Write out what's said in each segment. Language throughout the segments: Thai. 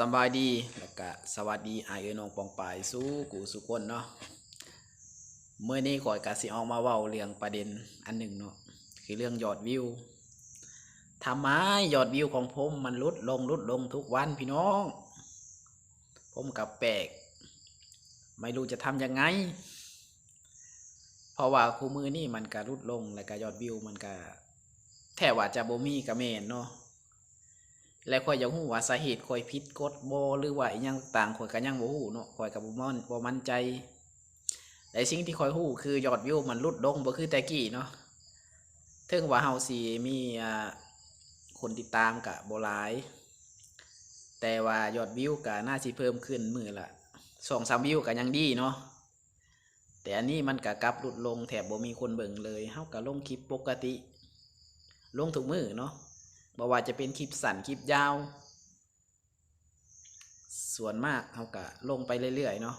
สบายดีแล้วก็สวัสดีไอเอ๋ยน้องปองปายสู้กูสุคนเนาะเมื่อนี้ก่อยกะสิออกมาเว้าเรื่องประเด็นอันหนึ่งเนาะคือเรื่องยอดวิวทำไมยอดวิวของผมมันลดลงลดลงทุกวันพี่น้อง ผมกับแปลก ไม่รู้จะทำยังไง เพราะว่าคู่มือนี่มันก็ลดลงแล้วก็ยอดวิวมันก็แทบว่าจะบ่มีกระเมนเนาะ และข่อยอยังฮู้ว่าสาเหตุข่อยผิดกฎบ่หรือว่าอิหยังต่างข่อยก็ยังบ่ฮู้เนาะข่อยก็บ่มั่นบ่มั่นใจแต่สิ่งที่ข่อยฮู้คือยอดวิวมันลดลงบ่คือแต่กี้เนาะถึงว่าเฮาสิมีอ่าคนติดตามก็บ่หลาย แต่ว่ายอดวิวก็น่าสิเพิ่มขึ้นมือละ2-3วิวก็ยังดีเนาะแต่อันนี้มันก็กลับลดลงแถบบ่มีคนเบิ่งเลยเฮาก็ลงคลิปปกติ ลงทุกมือเนาะ บ่ว่าจะเป็นคลิปสั้นคลิปยาว ส่วนมากเขาก็ลงไปเรื่อยๆเนาะ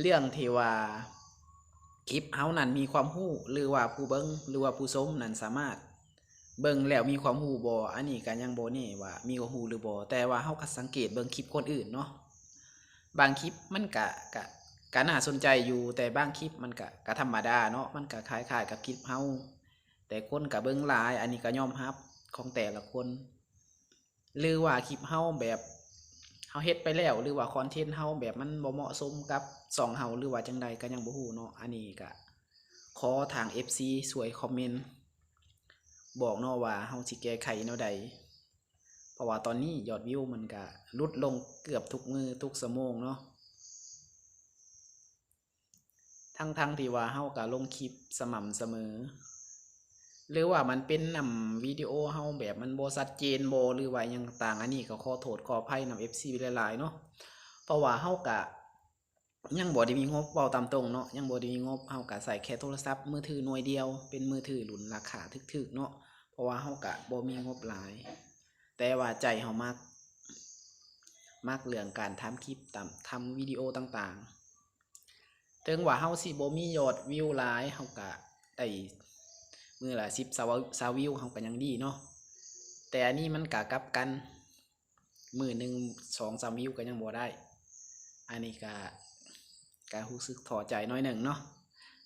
เรื่องที่ว่าคลิปเฮานั้นมีความรู้หรือว่าผู้เบิ่งหรือว่าผู้ชมนั้นสามารถ เบิ่งแล้วมีความรู้บ่อันนี้ก็ยังบ่แน่ว่ามีความรู้หรือบ่แต่ว่าเฮาก็สังเกตเบิ่งคลิปคนอื่นเนาะบางคลิปมันก็ก็ก็น่าสนใจอยู่แต่บางคลิปมันก็ก็ธรรมดาเนาะมันก็คล้ายๆกับคลิปเฮาแต่คนกับเบิ้งหลาย อันนี้ก็ยอมรับ ของแต่ละคน หรือว่าคลิปเฮาแบบเฮาเฮ็ดไปแล้ว หรือว่าคอนเทนต์เฮาแบบมันบ่เหมาะสมกับสองเฮาหรือว่าจังใดก็ยังบ่ฮู้เนาะอันนี้ก็ขอทาง FC สวยคอมเมนต์บอกเนาะว่าเฮาสิแก้ไขแนวใดเพราะว่าตอนนี้ยอดวิวมันก็ลดลงเกือบทุกมือทุกชั่วโมงเนาะทั้งทั้งๆที่ว่าเฮาก็ลงคลิปสม่ำเสมอ หรือว่ามันเป็นนำวิดีโอเฮาแบบมันโบ่ชัดเจนโบหรือว่ายังต่างอันนี้ก็ขอโทษขออภัยนำ FC หลายๆเนาะเพราะว่าเฮาก็ยังบ่ได้มีงบเว้าตามตรงเนาะยังบ่ได้มีงบเฮาก็ใส่แค่โทรศัพท์มือถือหน่วยเดียวเป็นมือถือรุ่นราคาถึกๆเนาะเพราะว่าเฮาก็บ่มีงบหลาย แต่ว่าใจเฮามักมักเรื่องการทำคลิปตามทำวิดีโอต่างๆถึงว่าเฮาสิบ่มียอดวิวหลายเฮาก็ได้ มือละ10 20 20วิวเฮาก็ยังดีเนาะแต่อันนี้มันก็กลับกัน มือหนึ่ง2 3วิวก็ยังบ่ได้ อันนี้ก็ก็รู้สึกท้อใจน้อยหนึ่งเนาะ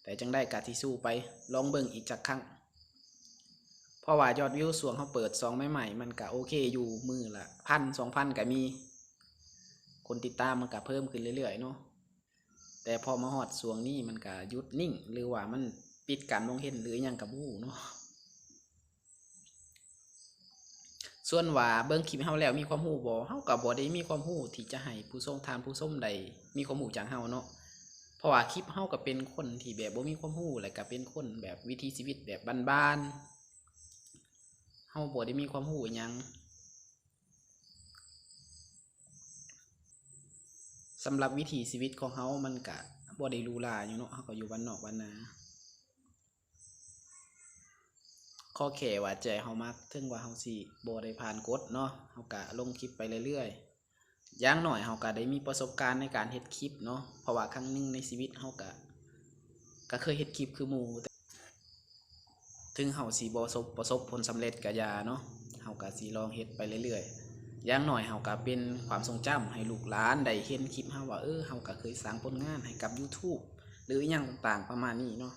แต่จังได้ก็สิสู้ไปลองเบิ่งอีกจักครั้งเพราะว่ายอดวิวสวงเขาเปิดซองใหม่ๆมันก็โอเคอยู่มือละพันสองพันก็มี คนติดตามมันก็เพิ่มขึ้นเรื่อยๆเนาะแต่พอมาฮอดช่วงนี้มันก็หยุดนิ่งหรือว่ามัน ปิดการมองเห็นหรือหยังกับบู้เนาะส่วนว่าเบิ่งคลิปเฮาแล้วมีความรู้บ่เฮาก็บ่ได้มีความรู้ที่จะให้ผู้ชมทานผู้ชมใดมีความรู้จากเฮาเนาะเพราะว่าคลิปเฮาก็เป็นคนที่แบบบ่มีความรู้และก็เป็นคนแบบวิถีชีวิตแบบบ้านๆเฮาบ่ได้มีความรู้อิหยังสำหรับวิถีชีวิตของเฮามันก็บ่ได้รูหราอยู่เนาะเฮาก็อยู่บ้านนอกบ้านนา ข้อแค่ว่าใจเฮามักถึงว่าเฮาสิบ่ได้ผ่านกฎเนาะเฮาก็ลงคลิปไปเรื่อยๆอย่างหน้อยเฮาก็ได้มีประสบการณ์ในการเฮ็ดคลิปเนาะเพราะว่าครั้งหนึงในชีวิตเฮาก็ก็เคยเฮ็ดคลิปคือหมู่แต่ถึงเฮาสิบ่ประสบประสบผลสำเร็จก็อย่าเนาะเฮาก็สิลองเฮ็ดไปเรื่อยๆอย่างหน่อยเฮาก็เป็นความทรงจำให้ลูกหลานได้เห็นคลิปเฮาว่าเออเฮาก็เคยสร้างผลงานให้กับ YouTube หรืออหยังต่างๆประมาณนี้เนาะ